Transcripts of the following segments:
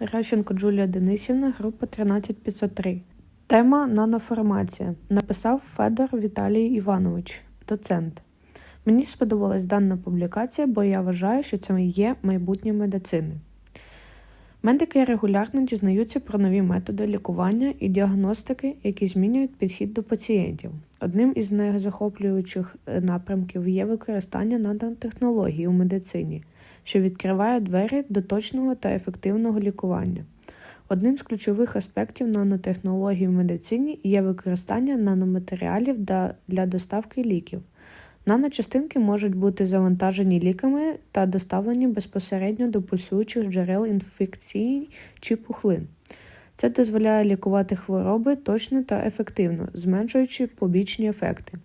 Геращенко Джулія Денисівна, група 13503. Тема наноформація. Написав Федор Віталій Іванович, доцент. Мені сподобалась дана публікація, бо я вважаю, що це є майбутнє медицини. Медики регулярно дізнаються про нові методи лікування і діагностики, які змінюють підхід до пацієнтів. Одним із найзахоплюючих е, напрямків є використання нанотехнологій у медицині, що відкриває двері до точного та ефективного лікування. Одним з ключових аспектів нанотехнологій в медицині є використання наноматеріалів для доставки ліків. Наночастинки можуть бути завантажені ліками та доставлені безпосередньо до пульсуючих джерел інфекцій чи пухлин. Це дозволяє лікувати хвороби точно та ефективно, зменшуючи побічні ефекти.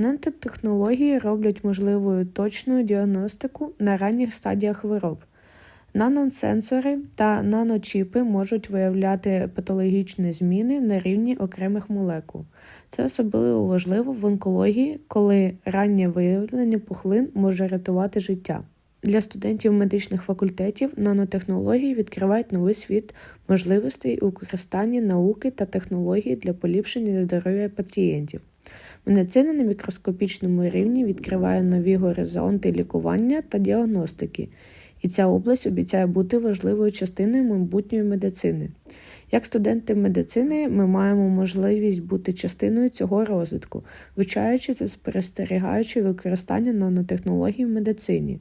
Нанотехнології роблять можливою точну діагностику на ранніх стадіях хвороб. Наносенсори та наночіпи можуть виявляти патологічні зміни на рівні окремих молекул. Це особливо важливо в онкології, коли раннє виявлення пухлин може рятувати життя. Для студентів медичних факультетів нанотехнології відкривають новий світ можливостей у використанні науки та технологій для поліпшення здоров'я пацієнтів. Медицина на мікроскопічному рівні відкриває нові горизонти лікування та діагностики, і ця область обіцяє бути важливою частиною майбутньої медицини. Як студенти медицини, ми маємо можливість бути частиною цього розвитку, вивчаючи та спостерігаючи використання нанотехнологій в медицині.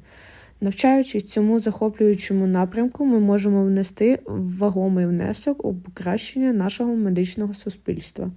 Навчаючись цьому захоплюючому напрямку, ми можемо внести вагомий внесок у покращення нашого медичного суспільства.